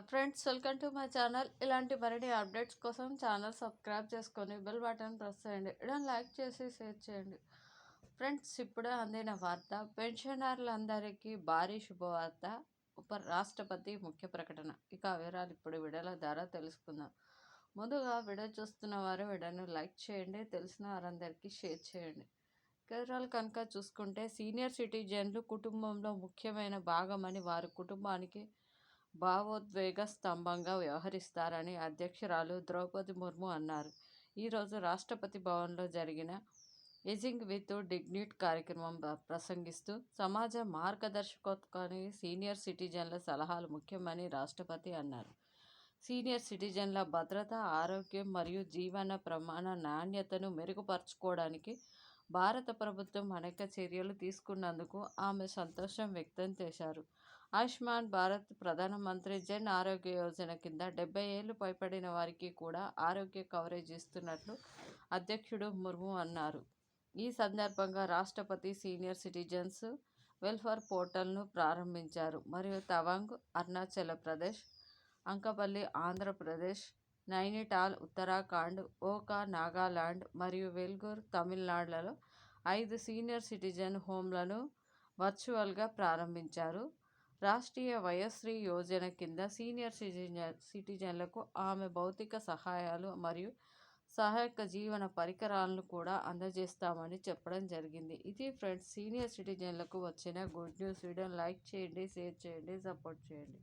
Friends welcome to my channel. ఇలాంటి మరిన్ని updates కోసం ఛానల్ సబ్స్క్రైబ్ చేసుకొని బెల్ బటన్ ప్రెస్ చేయండి. ఇలా లైక్ చేసి షేర్ చేయండి. ఫ్రెండ్స్ ఇప్పుడే అందిన వార్త పెన్షనర్లందరికీ భారీ శుభవార్త. ఉప రాష్ట్రపతి ముఖ్య ప్రకటన. ఇక వివరాలు ఇప్పుడు విడల ద్వారా తెలుసుకుందాం. ముందుగా వీడియో చూస్తున్న వారు వీడియోను లైక్ చేయండి తెలిసిన వారందరికీ షేర్ చేయండి. వివరాలు కనుక చూసుకుంటే సీనియర్ సిటిజన్లు కుటుంబంలో ముఖ్యమైన భాగమని వారి కుటుంబానికి భావోద్వేగ స్తంభంగా వ్యవహరిస్తారని అధ్యక్షురాలు ద్రౌపది ముర్ము అన్నారు. ఈరోజు రాష్ట్రపతి భవన్లో జరిగిన ఎజింగ్ విత్ డిగ్నిట్ కార్యక్రమం ప్రసంగిస్తూ సమాజ మార్గదర్శకత్వానికి సీనియర్ సిటిజన్ల సలహాలు ముఖ్యమని రాష్ట్రపతి అన్నారు. సీనియర్ సిటిజన్ల భద్రత ఆరోగ్యం మరియు జీవన ప్రమాణ నాణ్యతను మెరుగుపరచుకోవడానికి భారత ప్రభుత్వం అనేక చర్యలు తీసుకున్నందుకు ఆమె సంతోషం వ్యక్తం చేశారు. ఆయుష్మాన్ భారత్ ప్రధానమంత్రి జన్ ఆరోగ్య యోజన కింద డెబ్బై ఏళ్ళు పైపడిన వారికి కూడా ఆరోగ్య కవరేజ్ ఇస్తున్నట్లు అధ్యక్షుడు ముర్ము అన్నారు. ఈ సందర్భంగా రాష్ట్రపతి సీనియర్ సిటిజన్స్ వెల్ఫేర్ పోర్టల్ను ప్రారంభించారు. మరియు తవాంగ్ అరుణాచల్ ప్రదేశ్ అంకపల్లి ఆంధ్రప్రదేశ్ నైనిటాల్ ఉత్తరాఖండ్ ఓకా నాగాలాండ్ మరియు వెల్గూర్ తమిళనాడులలో ఐదు సీనియర్ సిటిజన్ హోమ్లను వర్చువల్గా ప్రారంభించారు. రాష్ట్రీయ వయోశ్రీ యోజన కింద సీనియర్ సిటిజన్ సిటిజన్లకు ఆమె భౌతిక సహాయాలు మరియు సహాయక జీవన పరికరాలను కూడా అందజేస్తామని చెప్పడం జరిగింది. ఇది ఫ్రెండ్స్ సీనియర్ సిటిజన్లకు వచ్చిన గుడ్ న్యూస్. వీడియోని లైక్ చేయండి షేర్ చేయండి సపోర్ట్ చేయండి.